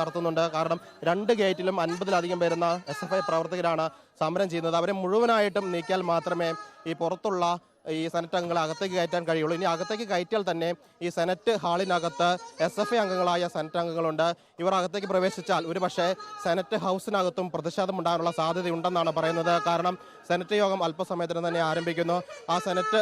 നടത്തുന്നുണ്ട്. കാരണം രണ്ട് ഗേറ്റിലും അൻപതിലധികം വരുന്ന എസ് എഫ് ഐ പ്രവർത്തകരാണ് സമരം ചെയ്യുന്നത്. അവരെ മുഴുവനായിട്ടും നീക്കിയാൽ മാത്രമേ ഈ പുറത്തുള്ള ഈ സെനറ്റ് അംഗങ്ങളെ അകത്തേക്ക് കയറ്റാൻ കഴിയുള്ളൂ. ഇനി അകത്തേക്ക് കയറ്റിയാൽ തന്നെ ഈ സെനറ്റ് ഹാളിനകത്ത് എസ് എഫ് ഐ അംഗങ്ങളായ സെനറ്റ് അംഗങ്ങളുണ്ട്. ഇവർ അകത്തേക്ക് പ്രവേശിച്ചാൽ ഒരു പക്ഷേ സെനറ്റ് ഹൗസിനകത്തും പ്രതിഷേധം ഉണ്ടാകാനുള്ള സാധ്യതയുണ്ടെന്നാണ് പറയുന്നത്. കാരണം സെനറ്റ് യോഗം അല്പസമയത്തിന് തന്നെ ആരംഭിക്കുന്നു. ആ സെനറ്റ്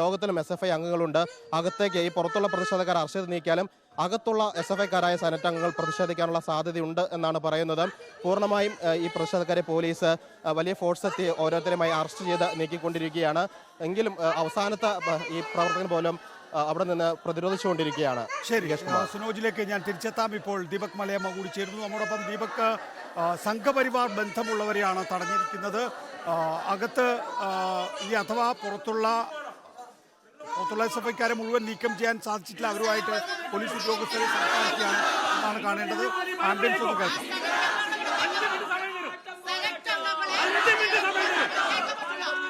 യോഗത്തിലും എസ് എഫ് ഐ അംഗങ്ങളുണ്ട്. അകത്തേക്ക് ഈ പുറത്തുള്ള പ്രതിഷേധക്കാർ അറസ്റ്റ് നീക്കിയാലും അകത്തുള്ള എസ് എഫ് ഐക്കാരായ സെനറ്റ് അംഗങ്ങൾ പ്രതിഷേധിക്കാനുള്ള സാധ്യതയുണ്ട് എന്നാണ് പറയുന്നത്. പൂർണമായും ഈ പ്രതിഷേധക്കാരെ പോലീസ് വലിയ ഫോഴ്സ് എത്തി ഓരോരുത്തരുമായി അറസ്റ്റ് ചെയ്ത് നീക്കിക്കൊണ്ടിരിക്കുകയാണ്. എങ്കിലും അവസാനത്തെ ഈ പ്രവർത്തകൻ പോലും അവിടെ നിന്ന് പ്രതിരോധിച്ചുകൊണ്ടിരിക്കുകയാണ്. ശരി സുനോജിലേക്ക് ഞാൻ തിരിച്ചെത്താം. ഇപ്പോൾ ദീപക് മലയമ്മ കൂടി ചേരുന്നു. നമ്മോടൊപ്പം ദീപക് സംഘപരിവാർ ബന്ധമുള്ളവരെയാണ് തടഞ്ഞിരിക്കുന്നത്. അകത്ത് ഈ അഥവാ പുറത്തുള്ള എസ് എഫ് മുഴുവൻ നീക്കം ചെയ്യാൻ സാധിച്ചിട്ടില്ല. അവരുമായിട്ട് പോലീസ് ഉദ്യോഗസ്ഥരെ സംസാരിക്കുകയാണ് എന്നാണ് കാണേണ്ടത്. ആംബുലൻസ് ഒന്ന് കേൾക്കാം.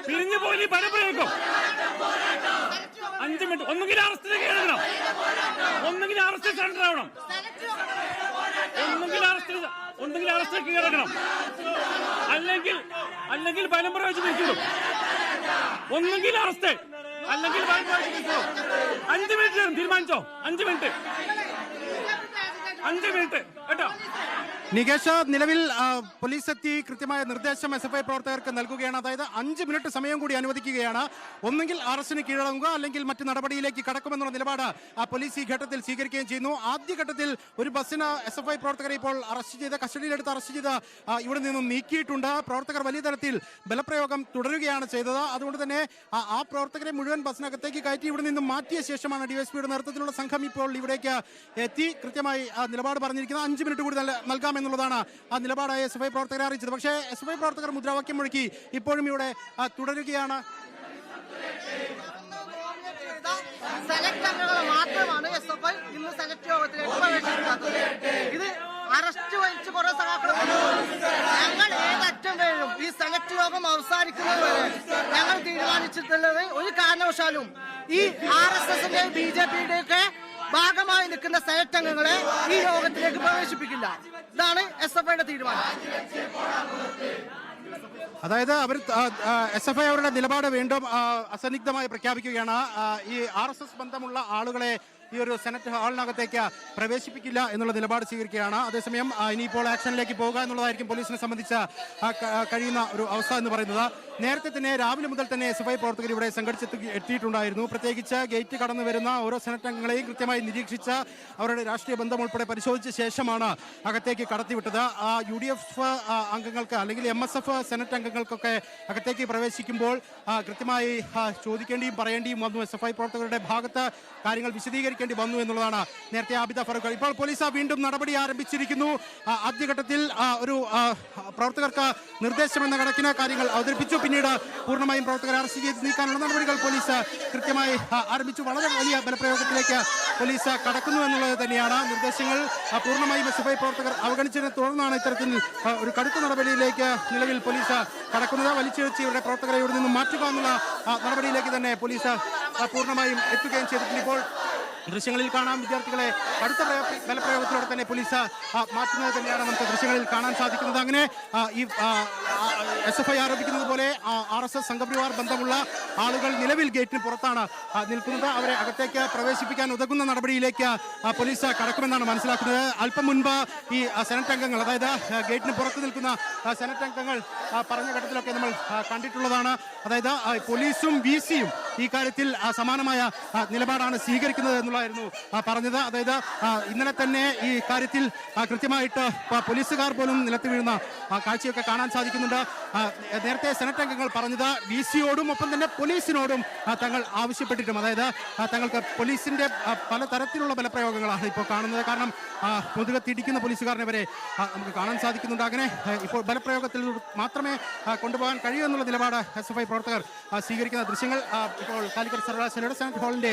പിരിഞ്ഞു പോയി പരപ്രയോഗം അഞ്ച് മിനിറ്റ്. ഒന്നുകിൽ അറസ്റ്റിന് കീഴടങ്ങണം ഒന്നുകിൽ അറസ്റ്റ് സെന്റർ ആവണം. ഒന്നുകിൽ അറസ്റ്റ് ഒന്നുകിൽ അറസ്റ്റ് കീഴടങ്ങണം അല്ലെങ്കിൽ അല്ലെങ്കിൽ വെച്ച് പിരിച്ചുവിടും ഒന്നുകിൽ അറസ്റ്റ് അല്ലെങ്കിൽ അഞ്ച് മിനിറ്റ് തരും തീരുമാനിച്ചോ? അഞ്ച് മിനിറ്റ്. അഞ്ച് മിനിറ്റ്. കേട്ടോ? നികേഷ് നിലവിൽ പോലീസ് എത്തി കൃത്യമായ നിർദ്ദേശം എസ് എഫ് ഐ പ്രവർത്തകർക്ക് നൽകുകയാണ്. അതായത് അഞ്ച് മിനിറ്റ് സമയം കൂടി അനുവദിക്കുകയാണ്. ഒന്നുകിൽ അറസ്റ്റിന് കീഴടങ്ങുക അല്ലെങ്കിൽ മറ്റു നടപടിയിലേക്ക് കടക്കുമെന്നുള്ള നിലപാട് ആ പോലീസ് ഈ ഘട്ടത്തിൽ സ്വീകരിക്കുകയും ചെയ്യുന്നു. ആദ്യഘട്ടത്തിൽ ഒരു ബസ്സിന് എസ് എഫ് ഐ പ്രവർത്തകരെ ഇപ്പോൾ അറസ്റ്റ് ചെയ്ത് കസ്റ്റഡിയിലെടുത്ത് അറസ്റ്റ് ചെയ്ത് ഇവിടെ നിന്നും നീക്കിയിട്ടുണ്ട്. പ്രവർത്തകർ വലിയ തരത്തിൽ ബലപ്രയോഗം തുടരുകയാണ് ചെയ്തത്. അതുകൊണ്ട് തന്നെ ആ- പ്രവർത്തകരെ മുഴുവൻ ബസ്സിനകത്തേക്ക് കയറ്റി ഇവിടെ നിന്നും മാറ്റിയ ശേഷമാണ് ഡിവൈഎസ്പിയുടെ നേതൃത്വത്തിലുള്ള സംഘം ഇപ്പോൾ ഇവിടേക്ക് എത്തി കൃത്യമായി നിലപാട് പറഞ്ഞിരിക്കുന്നത്. അഞ്ച് മിനിറ്റ് കൂടി നൽ- നൽകാമെന്നുള്ളതാണ് ആ നിലപാടായ എസ് എഫ് ഐ പ്രവർത്തകരെ അറിയിച്ചത്. പക്ഷേ എസ് എഫ് ഐ പ്രവർത്തകർ മുദ്രാവാക്യം മുഴക്കി ഇപ്പോഴും ഇവിടെ തുടരുകയാണ്. സെലക്ട് മാത്രമാണ് ഇത് അറസ്റ്റ് ഞങ്ങൾ ഈ അവസാനിക്കുന്നത് ഞങ്ങൾ തീരുമാനിച്ചിട്ടുള്ളത് ഒരു കാരണവശാലും ഈ ആർ എസ് എസിന്റെയും ബി ജെ പിയുടെ ഒക്കെ ഭാഗമായി നിൽക്കുന്ന സെനറ്റ് അംഗങ്ങളെ ഈ യോഗത്തിലേക്ക് പ്രവേശിപ്പിക്കില്ല. ഇതാണ് എസ് എഫ് ഐയുടെ തീരുമാനം. അതായത് അവർ എസ് എഫ് ഐ അവരുടെ നിലപാട് വീണ്ടും അസന്നിഗ്ധമായി പ്രഖ്യാപിക്കുകയാണ്. ഈ ആർ എസ് എസ് ബന്ധമുള്ള ആളുകളെ ഈ ഒരു സെനറ്റ് ഹാളിനകത്തേക്ക് പ്രവേശിപ്പിക്കില്ല എന്നുള്ള നിലപാട് സ്വീകരിക്കുകയാണ്. അതേസമയം ഇനിയിപ്പോൾ ആക്ഷനിലേക്ക് പോകുക എന്നുള്ളതായിരിക്കും പോലീസിനെ സംബന്ധിച്ച് കഴിയുന്ന ഒരു അവസ്ഥ എന്ന് പറയുന്നത്. നേരത്തെ തന്നെ രാവിലെ മുതൽ തന്നെ എസ് എഫ് ഐ പ്രവർത്തകർ ഇവിടെ സംഘടിച്ചെത്തി എത്തിയിട്ടുണ്ടായിരുന്നു. പ്രത്യേകിച്ച് ഗേറ്റ് കടന്നു വരുന്ന ഓരോ സെനറ്റ് അംഗങ്ങളെയും കൃത്യമായി നിരീക്ഷിച്ച അവരുടെ രാഷ്ട്രീയ ബന്ധം ഉൾപ്പെടെ പരിശോധിച്ച ശേഷമാണ് അകത്തേക്ക് കടത്തിവിട്ടത്. ആ യു ഡി എഫ് അംഗങ്ങൾക്ക് അല്ലെങ്കിൽ എം എസ് എഫ് സെനറ്റ് അംഗങ്ങൾക്കൊക്കെ അകത്തേക്ക് പ്രവേശിക്കുമ്പോൾ കൃത്യമായി ചോദിക്കേണ്ടിയും പറയേണ്ടിയും വന്നു. എസ് എഫ് ഐ പ്രവർത്തകരുടെ ഭാഗത്ത് കാര്യങ്ങൾ വിശദീകരിക്കേണ്ടി വന്നു എന്നുള്ളതാണ് നേരത്തെ ആബിദ ഫറൂഖ്. ഇപ്പോൾ പോലീസ് വീണ്ടും നടപടി ആരംഭിച്ചിരിക്കുന്നു. ആദ്യഘട്ടത്തിൽ ഒരു പ്രവർത്തകർക്ക് നിർദ്ദേശം എന്ന കണക്കിന് കാര്യങ്ങൾ അവതരിപ്പിച്ചു. പിന്നീട് പൂർണമായും പ്രവർത്തകരെ അറസ്റ്റ് ചെയ്ത് നീക്കാനുള്ള നടപടികൾ പോലീസ് കൃത്യമായി ആരംഭിച്ചു. വളരെ വലിയ ബലപ്രയോഗത്തിലേക്ക് പോലീസ് കടക്കുന്നു എന്നുള്ളത് തന്നെയാണ് നിർദ്ദേശങ്ങൾ. പൂർണമായും എസ് പ്രവർത്തകർ അവഗണിച്ചതിനെ തുടർന്നാണ് ഇത്തരത്തിൽ ഒരു കടുത്ത നടപടിയിലേക്ക് നിലവിൽ പോലീസ് കടക്കുന്നത്. വലിച്ചിഴച്ച് ഇവരുടെ പ്രവർത്തകരെ ഇവിടെ നിന്ന് മാറ്റുക എന്നുള്ള നടപടിയിലേക്ക് തന്നെ പോലീസ് പൂർണമായും എത്തുകയും ചെയ്തിട്ടുണ്ട്. ഇപ്പോൾ ദൃശ്യങ്ങളിൽ കാണാം. വിദ്യാർത്ഥികളെ പ്രയോ- ബലപ്രയോഗത്തിലൂടെ തന്നെ പോലീസ് മാറ്റുന്നത് തന്നെയാണ് നമുക്ക് ദൃശ്യങ്ങളിൽ കാണാൻ സാധിക്കുന്നത്. അങ്ങനെ ഈ എസ് എഫ് ഐ ആരോപിക്കുന്നത് പോലെ ആർ എസ് എസ് സംഘപരിവാർ ബന്ധമുള്ള ആളുകൾ നിലവിൽ ഗേറ്റിന് പുറത്താണ് നിൽക്കുന്നത്. അവരെ അകത്തേക്ക് പ്രവേശിപ്പിക്കാൻ ഉതകുന്ന നടപടിയിലേക്ക് പോലീസ് കടക്കുമെന്നാണ് മനസ്സിലാക്കുന്നത്. അല്പം മുൻപ് ഈ സെനറ്റ് അംഗങ്ങൾ അതായത് ഗേറ്റിന് പുറത്ത് നിൽക്കുന്ന സെനറ്റ് അംഗങ്ങൾ പറഞ്ഞ ഘട്ടത്തിലൊക്കെ നമ്മൾ കണ്ടിട്ടുള്ളതാണ്. അതായത് പോലീസും വി സിയും ഈ കാര്യത്തിൽ ആ, സമാനമായ നിലപാടാണ് സ്വീകരിക്കുന്നത് എന്നുള്ളതായിരുന്നു പറഞ്ഞത്. അതായത് ഇന്നലെ തന്നെ ഈ കാര്യത്തിൽ കൃത്യമായിട്ട് പോലീസുകാർ പോലും നിലത്ത് വീഴുന്ന കാഴ്ചയൊക്കെ കാണാൻ സാധിക്കുന്നുണ്ട്. നേരത്തെ സെനറ്റ് അംഗങ്ങൾ പറഞ്ഞത് വി സിയോടും ഒപ്പം തന്നെ പോലീസിനോടും തങ്ങൾ ആവശ്യപ്പെട്ടിട്ടും അതായത് തങ്ങൾക്ക് പോലീസിന്റെ പല പലതരത്തിലുള്ള ബലപ്രയോഗങ്ങളാണ് ഇപ്പോൾ കാണുന്നത്. കാരണം മുതുകത്തിടിക്കുന്ന പോലീസുകാരനെ വരെ നമുക്ക് കാണാൻ സാധിക്കുന്നുണ്ട്. അങ്ങനെ ഇപ്പോൾ ബലപ്രയോഗത്തിൽ മാത്രമേ കൊണ്ടുപോകാൻ കഴിയൂ എന്നുള്ള നിലപാട് എസ് എഫ് ഐ പ്രവർത്തകർ സ്വീകരിക്കുന്ന ദൃശ്യങ്ങൾ ഇപ്പോൾ കാലിക്കറ്റ് സർവകലാശാലയുടെ സെനറ്റ് ഹാളിന്റെ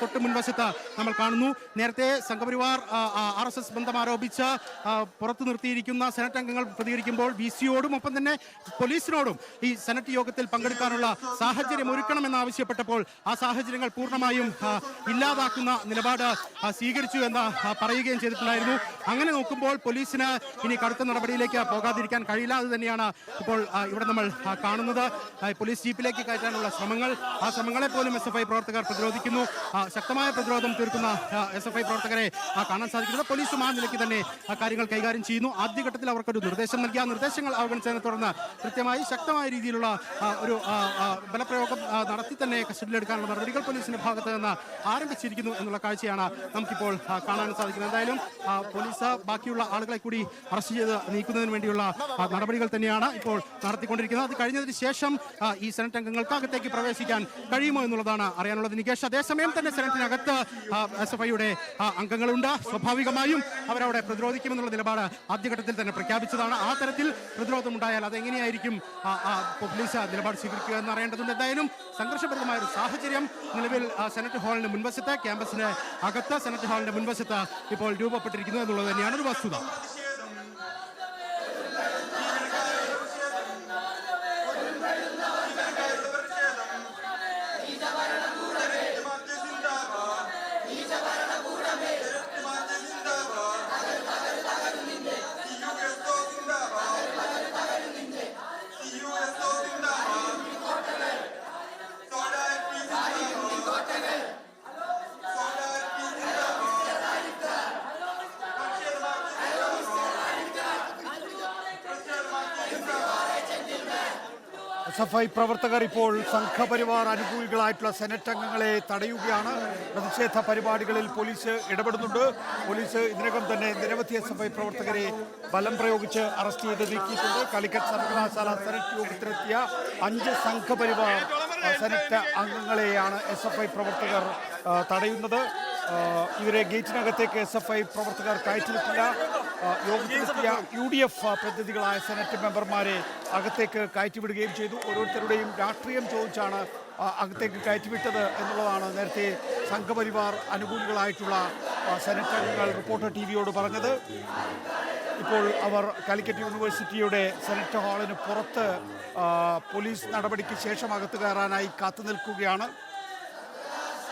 തൊട്ട് മുൻവശത്ത് നമ്മൾ കാണുന്നു. നേരത്തെ സംഘപരിവാർ ആർ എസ് എസ് ബന്ധം ആരോപിച്ച പുറത്തു നിർത്തിയിരിക്കുന്ന സെനറ്റ് അംഗങ്ങൾ പ്രതികരിക്കുമ്പോൾ ബി സിയോടും ഒപ്പം തന്നെ പോലീസിനോടും ഈ സെനറ്റ് യോഗത്തിൽ പങ്കെടുക്കാനുള്ള സാഹചര്യം ഒരുക്കണമെന്നാവശ്യപ്പെട്ടപ്പോൾ ആ സാഹചര്യങ്ങൾ പൂർണമായും ഇല്ലാതാക്കുന്ന നിലപാട് സ്വീകരിച്ചു എന്ന് പറയുകയും ചെയ്തിട്ടുണ്ടായിരുന്നു. അങ്ങനെ നോക്കുമ്പോൾ പോലീസിന് ഇനി കടുത്ത നടപടിയിലേക്ക് പോകാതിരിക്കാൻ കഴിയില്ല. അത് തന്നെയാണ് ഇപ്പോൾ ഇവിടെ നമ്മൾ കാണുന്നത്. പോലീസ് ജീപ്പിലേക്ക് കയറ്റാനുള്ള ശ്രമങ്ങൾ ആ ശ്രമങ്ങളെ പോലും എസ് എഫ് ഐ പ്രവർത്തകർ പ്രതിരോധിക്കുന്നു. ശക്തമായ പ്രതിരോധം തീർക്കുന്ന എസ് എഫ് ഐ പ്രവർത്തകരെ കാണാൻ സാധിക്കുന്നത് പോലീസും ആ നിലയ്ക്ക് തന്നെ കാര്യങ്ങൾ കൈകാര്യം ചെയ്യുന്നു. ആദ്യഘട്ടത്തിൽ അവർക്കൊരു നിർദ്ദേശം നൽകിയ ആ നിർദ്ദേശങ്ങൾ അവഗണിച്ചതിനെ തുടർന്ന് കൃത്യമായി ശക്തമായ രീതിയിലുള്ള ഒരു ബലപ്രയോഗം നടത്തി തന്നെ കസ്റ്റഡിയിലെടുക്കാനുള്ള നടപടികൾ പോലീസിന്റെ ഭാഗത്ത് നിന്ന് ആരംഭിച്ചിരിക്കുന്നു എന്നുള്ള കാഴ്ചയാണ് നമുക്കിപ്പോൾ കാണാൻ സാധിക്കുന്നത്. എന്തായാലും പോലീസ് ബാക്കിയുള്ള ആളുകളെ കൂടി അറസ്റ്റ് ചെയ്ത് നീക്കുന്നതിന് വേണ്ടിയുള്ള നടപടികൾ തന്നെയാണ് ഇപ്പോൾ നടത്തിക്കൊണ്ടിരിക്കുന്നത്. അത് കഴിഞ്ഞതിന് ശേഷം ഈ സെനറ്റ് അംഗങ്ങൾക്ക് അകത്തേക്ക് പ്രവേശിക്കാൻ കഴിയുമോ എന്നുള്ളതാണ് അറിയാനുള്ളത്. നികേഷ് അതേസമയം തന്നെ സെനറ്റിനകത്ത് എസ് എഫ് ഐയുടെ അംഗങ്ങളുണ്ട്. സ്വാഭാവികമായും അവരവിടെ പ്രതിരോധിക്കുമെന്നുള്ള നിലപാട് ആദ്യഘട്ടത്തിൽ തന്നെ പ്രഖ്യാപിച്ചതാണ്. ആ തരത്തിൽ പ്രതിരോധം ഉണ്ടായാൽ അതെങ്ങനെയായിരിക്കും പോലീസ് നിലപാട് സ്വീകരിക്കുക എന്ന് അറിയേണ്ടതുണ്ട് എന്തായാലും സംഘർഷഭരിതമായ ഒരു സാഹചര്യം നിലവിൽ സെനറ്റ് ഹാളിന് മുൻവശത്ത് ക്യാമ്പസിന് അകത്ത് സെനറ്റ് ഹാളിന്റെ മുൻവശത്ത് ഇപ്പോൾ രൂപപ്പെട്ടിരിക്കുന്നു എന്നുള്ളത് തന്നെയാണ് ഒരു വസ്തുത. ഐ പ്രവർത്തകർ ഇപ്പോൾ സംഘപരിവാർ അനുകൂലികളായിട്ടുള്ള സെനറ്റ് അംഗങ്ങളെ തടയുകയാണ്. പ്രതിഷേധ പരിപാടികളിൽ പോലീസ് ഇടപെടുന്നുണ്ട്. പോലീസ് ഇതിനകം തന്നെ നിരവധി എസ് എഫ് ഐ പ്രവർത്തകരെ ബലം പ്രയോഗിച്ച് അറസ്റ്റ് ചെയ്ത് നീക്കിയിട്ടുണ്ട്. കാലിക്കറ്റ് സർവകലാശാല സെനറ്റ് യോഗത്തിലെത്തിയ അഞ്ച് സംഘപരിവാർ സെനറ്റ് അംഗങ്ങളെയാണ് എസ് എഫ് ഐ പ്രവർത്തകർ തടയുന്നത്. ഇവരെ ഗേറ്റിനകത്തേക്ക് എസ് എഫ് ഐ പ്രവർത്തകർ കയറ്റിവിട്ടില്ല. യോഗത്തിലെത്തിയ യു ഡി എഫ് പ്രതിനിധികളായ സെനറ്റ് മെമ്പർമാരെ അകത്തേക്ക് കയറ്റിവിടുകയും ചെയ്തു. ഓരോരുത്തരുടെയും രാഷ്ട്രീയം ചോദിച്ചാണ് അകത്തേക്ക് കയറ്റിവിട്ടത് എന്നുള്ളതാണ് നേരത്തെ സംഘപരിവാർ അനുകൂലികളായിട്ടുള്ള സെനറ്റ് അംഗങ്ങൾ റിപ്പോർട്ടർ ടി വിയോട് പറഞ്ഞത്. ഇപ്പോൾ അവർ കാലിക്കറ്റ് യൂണിവേഴ്സിറ്റിയുടെ സെനറ്റ് ഹാളിന് പുറത്ത് പോലീസ് നടപടിക്ക് ശേഷം അകത്ത് കയറാനായി കാത്തു നിൽക്കുകയാണ്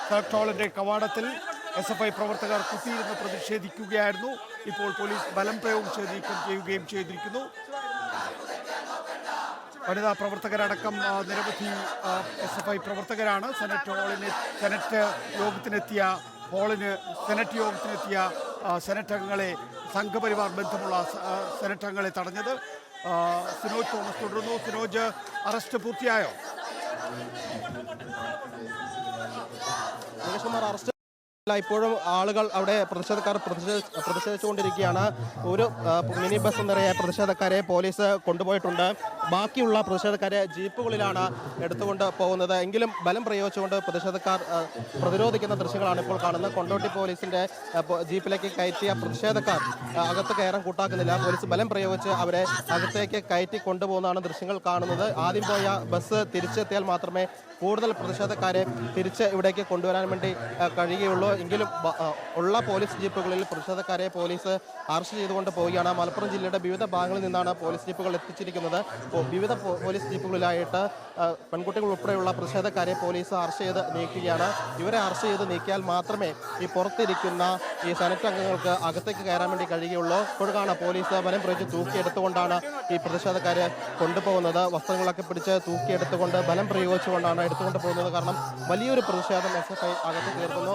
സെനറ്റ് ഹാളിന്റെ കവാടത്തിൽ എസ് എഫ് ഐ പ്രവർത്തകർ കുത്തിയിരുന്ന് പ്രതിഷേധിക്കുകയായിരുന്നു. ഇപ്പോൾ പോലീസ് ബലം പ്രയോഗിച്ച് നീക്കം ചെയ്യുകയും ചെയ്തിരിക്കുന്നു. വനിതാ പ്രവർത്തകരടക്കം നിരവധി എസ് എഫ് ഐ പ്രവർത്തകരാണ്. സെനറ്റ് ഹാളിന് സെനറ്റ് യോഗത്തിനെത്തിയ ഹാളിന് സെനറ്റ് യോഗത്തിനെത്തിയ സെനറ്റ് അംഗങ്ങളെ സംഘപരിവാർ ബന്ധമുള്ള സെനറ്റ് അംഗങ്ങളെ തടഞ്ഞത്. സിനോജ് തോമസ് തുടരുന്നു. സിനോജ് അറസ്റ്റ് പൂർത്തിയായോ? അറസ്റ്റ് ഇപ്പോഴും ആളുകൾ അവിടെ പ്രതിഷേധക്കാർ പ്രതിഷേധ പ്രതിഷേധിച്ചുകൊണ്ടിരിക്കുകയാണ്. ഒരു മിനി ബസ് നിറയെ പ്രതിഷേധക്കാരെ പോലീസ് കൊണ്ടുപോയിട്ടുണ്ട്. ബാക്കിയുള്ള പ്രതിഷേധക്കാരെ ജീപ്പുകളിലാണ് എടുത്തുകൊണ്ട് പോകുന്നത്. എങ്കിലും ബലം പ്രയോഗിച്ചുകൊണ്ട് പ്രതിഷേധക്കാർ പ്രതിരോധിക്കുന്ന ദൃശ്യങ്ങളാണ് ഇപ്പോൾ കാണുന്നത്. കൊണ്ടോട്ടി പോലീസിന്റെ ജീപ്പിലേക്ക് കയറ്റിയ പ്രതിഷേധക്കാർ അകത്ത് കയറാൻ കൂട്ടാക്കുന്നില്ല. പോലീസ് ബലം പ്രയോഗിച്ച് അവരെ അകത്തേക്ക് കയറ്റി കൊണ്ടുപോകുന്നതാണ് ദൃശ്യങ്ങൾ കാണുന്നത്. ആദ്യം പോയ ബസ് തിരിച്ചെത്തിയാൽ മാത്രമേ കൂടുതൽ പ്രതിഷേധക്കാരെ തിരിച്ച് ഇവിടേക്ക് കൊണ്ടുവരാൻ വേണ്ടി കഴിയുകയുള്ളൂ. എങ്കിലും ഉള്ള പോലീസ് ജീപ്പുകളിൽ പ്രതിഷേധക്കാരെ പോലീസ് അറസ്റ്റ് ചെയ്തുകൊണ്ട് പോവുകയാണ്. മലപ്പുറം ജില്ലയുടെ വിവിധ ഭാഗങ്ങളിൽ നിന്നാണ് പോലീസ് ജീപ്പുകൾ എത്തിച്ചിരിക്കുന്നത്. വിവിധ പോലീസ് ജീപ്പുകളിലായിട്ട് പെൺകുട്ടികൾ ഉൾപ്പെടെയുള്ള പ്രതിഷേധക്കാരെ പോലീസ് അറസ്റ്റ് ചെയ്ത് നീക്കുകയാണ്. ഇവരെ അറസ്റ്റ് ചെയ്ത് നീക്കിയാൽ മാത്രമേ ഈ പുറത്തിരിക്കുന്ന ഈ സെനറ്റ് അംഗങ്ങൾക്ക് അകത്തേക്ക് കയറാൻ വേണ്ടി കഴിയുകയുള്ളൂ. ഇപ്പോഴാണ് പോലീസ് വനം പ്രയോഗിച്ച് തൂക്കിയെടുത്തുകൊണ്ടാണ് ഈ പ്രതിഷേധക്കാരെ കൊണ്ടുപോകുന്നത്. വസ്ത്രങ്ങളൊക്കെ പിടിച്ച് തൂക്കിയെടുത്തുകൊണ്ട് ബലം പ്രയോഗിച്ചുകൊണ്ടാണ് എടുത്തുകൊണ്ട് പോകുന്നത്. കാരണം വലിയൊരു പ്രതിഷേധം എസ് എഫ് ഐ അകത്ത് തീർക്കുന്നു.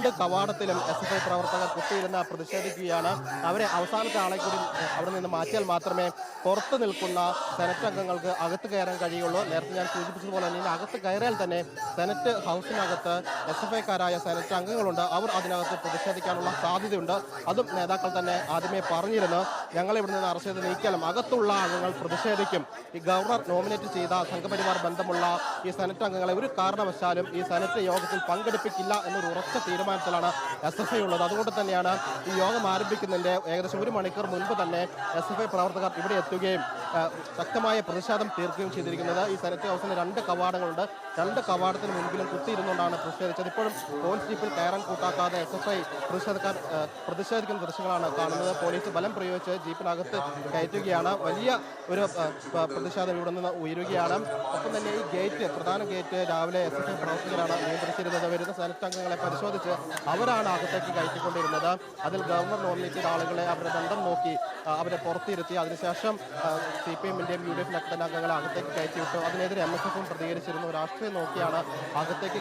രണ്ട് കവാടത്തിലും എസ് എഫ് ഐ പ്രവർത്തകർ കുത്തിയിരുന്ന് പ്രതിഷേധിക്കുകയാണ്. അവരെ അവസാനത്തെ ആളെ കൂടി അവിടെ നിന്ന് മാറ്റിയാൽ മാത്രമേ പുറത്ത് നിൽക്കുന്ന സെനറ്റ് അംഗങ്ങൾക്ക് അകത്ത് കയറാൻ കഴിയുള്ളൂ. നേരത്തെ ഞാൻ സൂചിപ്പിച്ചതുപോലെ തന്നെ അകത്ത് കയറിയാൽ തന്നെ സെനറ്റ് ഹൗസിനകത്ത് എസ് എഫ് ഐക്കാരായ സെനറ്റ് അംഗങ്ങളുണ്ട്. അവർ അതിനകത്ത് പ്രതിഷേധിക്കാനുള്ള സാധ്യതയുണ്ട്. അതും നേതാക്കൾ തന്നെ ആദ്യമേ പറഞ്ഞിരുന്നു. ഞങ്ങൾ ഇവിടെ നിന്ന് അറസ്റ്റ് ചെയ്ത് നീക്കിയാലും അകത്തുള്ള അംഗങ്ങൾ പ്രതിഷേധിക്കും. ഈ ഗവർണർ നോമിനേറ്റ് ചെയ്ത സംഘപരിവാർ ബന്ധമുള്ള ഈ സെനറ്റ് അംഗങ്ങളെ ഒരു കാരണവശാലും ഈ സെനറ്റ് യോഗത്തിൽ പങ്കെടുപ്പിക്കില്ല എന്നൊരു ഉറച്ച തീരുമാനം തീരുമാനത്തിലാണ് എസ് എഫ് ഐ ഉള്ളത്. അതുകൊണ്ട് തന്നെയാണ് ഈ യോഗം ആരംഭിക്കുന്നതിന്റെ ഏകദേശം ഒരു മണിക്കൂർ മുൻപ് തന്നെ എസ് എഫ് ഐ പ്രവർത്തകർ ഇവിടെ എത്തുകയും ശക്തമായ പ്രതിഷേധം തീർക്കുകയും ചെയ്തിരിക്കുന്നത്. ഈ സെനറ്റ് ഹൗസിന് രണ്ട് കവാടങ്ങളുണ്ട്. രണ്ട് കവാടത്തിന് മുൻപിലും കുത്തിയിരുന്നുകൊണ്ടാണ് പ്രതിഷേധിച്ചത്. ഇപ്പോഴും പോലീസ് ജീപ്പിൽ കയറാൻ കൂട്ടാക്കാതെ എസ് എഫ് ഐ പ്രതിഷേധക്കാർ പ്രതിഷേധിക്കുന്ന ദൃശ്യങ്ങളാണ് കാണുന്നത്. പോലീസ് ബലം പ്രയോഗിച്ച് ജീപ്പിനകത്ത് കയറ്റുകയാണ്. വലിയ ഒരു പ്രതിഷേധം ഇവിടെ നിന്ന് ഉയരുകയാണ്. ഒപ്പം തന്നെ ഈ ഗേറ്റ് പ്രധാന ഗേറ്റ് രാവിലെ എസ് എഫ് ഐ പ്രവർത്തകരാണ് നിയന്ത്രിച്ചിരുന്നത്. വരുന്ന സെനറ്റ് അംഗങ്ങളെ പരിശോധിച്ച് അവരാണ് അകത്തേക്ക് കയറ്റിക്കൊണ്ടിരുന്നത്. അതിൽ ഗവർണർ നോമിനേറ്റഡ് ആളുകളെ അവരുടെ ബന്ധം നോക്കി അവരെ പുറത്തിരുത്തി. അതിനുശേഷം സി പി എമ്മിന്റെയും യു ഡി എഫ് തന്നെ അംഗങ്ങളെ അകത്തേക്ക് കയറ്റിവിട്ടു അതിനെതിരെ എം എസ് എഫും പ്രതികരിച്ചിരുന്നു. രാഷ്ട്രീയം നോക്കിയാണ് അകത്തേക്ക്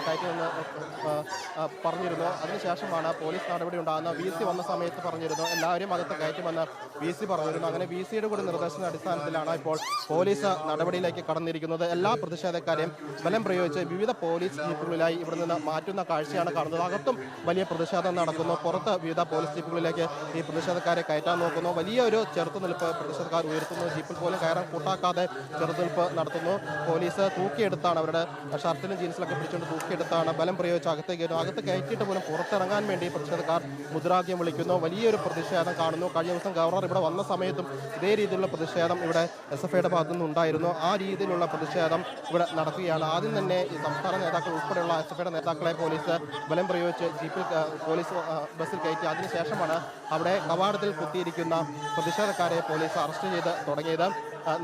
ആ, പറഞ്ഞിരുന്നു. അതിനുശേഷമാണ് പോലീസ് നടപടി ഉണ്ടാകുന്ന വി സി വന്ന സമയത്ത് പറഞ്ഞിരുന്നു. എല്ലാവരും അകത്ത് കയറ്റുമെന്ന് വി സി പറഞ്ഞിരുന്നു. അങ്ങനെ വി സിയുടെ കൂടി നിർദ്ദേശത്തിന്റെ അടിസ്ഥാനത്തിലാണ് ഇപ്പോൾ പോലീസ് നടപടിയിലേക്ക് കടന്നിരിക്കുന്നത്. എല്ലാ പ്രതിഷേധക്കാരെയും ബലം പ്രയോഗിച്ച് വിവിധ പോലീസ് ജീപ്പുകളിലായി ഇവിടെ നിന്ന് മാറ്റുന്ന കാഴ്ചയാണ് കാണുന്നത്. അകത്തും വലിയ പ്രതിഷേധം നടക്കുന്നു. പുറത്ത് വിവിധ പോലീസ് ജീപ്പുകളിലേക്ക് ഈ പ്രതിഷേധക്കാരെ കയറ്റാൻ നോക്കുന്നു. വലിയ ഒരു ചെറുത്തുനിൽപ്പ് പ്രതിഷേധക്കാർ ഉയർത്തുന്നു. ജീപ്പിൽ പോലും കയറാൻ കൂട്ടാക്കാതെ ചെറുത്തുനിൽപ്പ് നടത്തുന്നു. പോലീസ് തൂക്കിയെടുത്താണ് അവരുടെ ഷർട്ടിലും ജീൻസിലൊക്കെ പിടിച്ചുകൊണ്ട് തൂക്കിയെടുത്താണ്. ബലം പ്രയോഗിച്ച് അകത്തേക്ക് കയറുന്നു അകത്ത് കയറ്റിയിട്ട് പോലും പുറത്തിറങ്ങാൻ വേണ്ടി പ്രതിഷേധക്കാർ മുദ്രാവാക്യം വിളിക്കുന്നു. വലിയൊരു പ്രതിഷേധം കാണുന്നു. കഴിഞ്ഞ ദിവസം ഗവർണർ ഇവിടെ വന്ന സമയത്തും ഇതേ രീതിയിലുള്ള പ്രതിഷേധം ഇവിടെ എസ് എഫ് ഐയുടെ ഭാഗത്തു നിന്നുണ്ടായിരുന്നു ആ രീതിയിലുള്ള പ്രതിഷേധം ഇവിടെ നടക്കുകയാണ്. ആദ്യം തന്നെ ഈ സംസ്ഥാന നേതാക്കൾ ഉൾപ്പെടെയുള്ള എസ് എഫ് ഐയുടെ നേതാക്കളെ പോലീസ് ബലം പ്രയോഗിച്ച് ജീപ്പിൽ പോലീസ് ബസ്സിൽ കയറ്റി. അതിനുശേഷമാണ് അവിടെ കവാടത്തിൽ കുത്തിയിരിക്കുന്ന പ്രതിഷേധക്കാരെ പോലീസ് അറസ്റ്റ് ചെയ്ത് തുടങ്ങിയത്.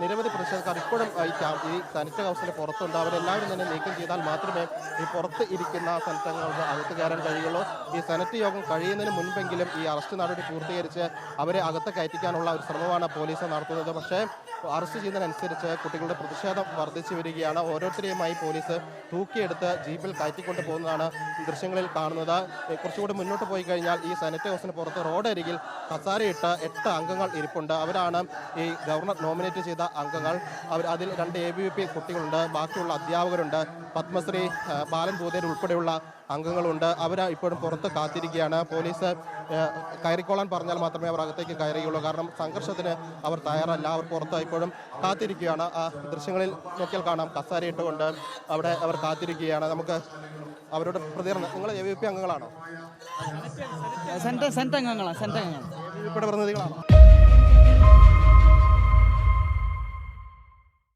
നിരവധി പ്രതിഷേധക്കാർ ഇപ്പോഴും ഈ ക്യാമ്പ് ഹൗസിന് പുറത്തുണ്ട്. അവരെല്ലാവരും തന്നെ നീക്കം ചെയ്താൽ മാത്രമേ ഈ പുറത്ത് ഇരിക്കുന്ന സെനറ്റ് ഹൗസ് അകത്ത് കയറാൻ കഴിയുള്ളൂ. ഈ സെനറ്റ് യോഗം കഴിയുന്നതിന് മുൻപെങ്കിലും ഈ അറസ്റ്റ് നടപടി പൂർത്തീകരിച്ച് അവരെ അകത്ത് കയറ്റിക്കാനുള്ള ഒരു ശ്രമമാണ് പോലീസ് നടത്തുന്നത്. പക്ഷേ അറസ്റ്റ് ചെയ്യുന്നതിനനുസരിച്ച് കുട്ടികളുടെ പ്രതിഷേധം വർദ്ധിച്ചു വരികയാണ്. ഓരോരുത്തരെയുമായി പോലീസ് തൂക്കിയെടുത്ത് ജീപ്പിൽ കയറ്റിക്കൊണ്ട് പോകുന്നതാണ് ദൃശ്യങ്ങളിൽ കാണുന്നത്. കുറച്ചുകൂടി മുന്നോട്ട് പോയി കഴിഞ്ഞാൽ ഈ സെനറ്റ് ഹൗസിന് പുറത്ത് റോഡരികിൽ കസാരയിട്ട് എട്ട് അംഗങ്ങൾ ഇരിപ്പുണ്ട്. അവരാണ് ഈ ഗവർണർ നോമിനേറ്റ് ചെയ്ത അംഗങ്ങൾ. അവർ അതിൽ രണ്ട് എ ബി വി പി കുട്ടികളുണ്ട് ബാക്കിയുള്ള അധ്യാപകരുണ്ട്. പത്മശ്രീ ബാലൻ ഭൂതേർ ഉൾപ്പെടെയുള്ള അംഗങ്ങളുണ്ട്. അവർ ഇപ്പോഴും പുറത്ത് കാത്തിരിക്കുകയാണ്. പോലീസ് കയറിക്കോളാൻ പറഞ്ഞാൽ മാത്രമേ അവർ അകത്തേക്ക് കയറിയുള്ളൂ. കാരണം സംഘർഷത്തിന് അവർ തയ്യാറല്ല. അവർ പുറത്ത് ഇപ്പോഴും കാത്തിരിക്കുകയാണ്. ആ ദൃശ്യങ്ങളിൽ നോക്കിയാൽ കാണാം. കസാരയിട്ടുകൊണ്ട് അവിടെ അവർ കാത്തിരിക്കുകയാണ്. നമുക്ക് അവരുടെ പ്രതികരണം. നിങ്ങൾ എ വി പി അംഗങ്ങളാണോ? സെന്റ് സെന്റ് അംഗങ്ങളാണ് സെന്റ് അംഗങ്ങളാണ് പ്രതിനിധികളാണോ?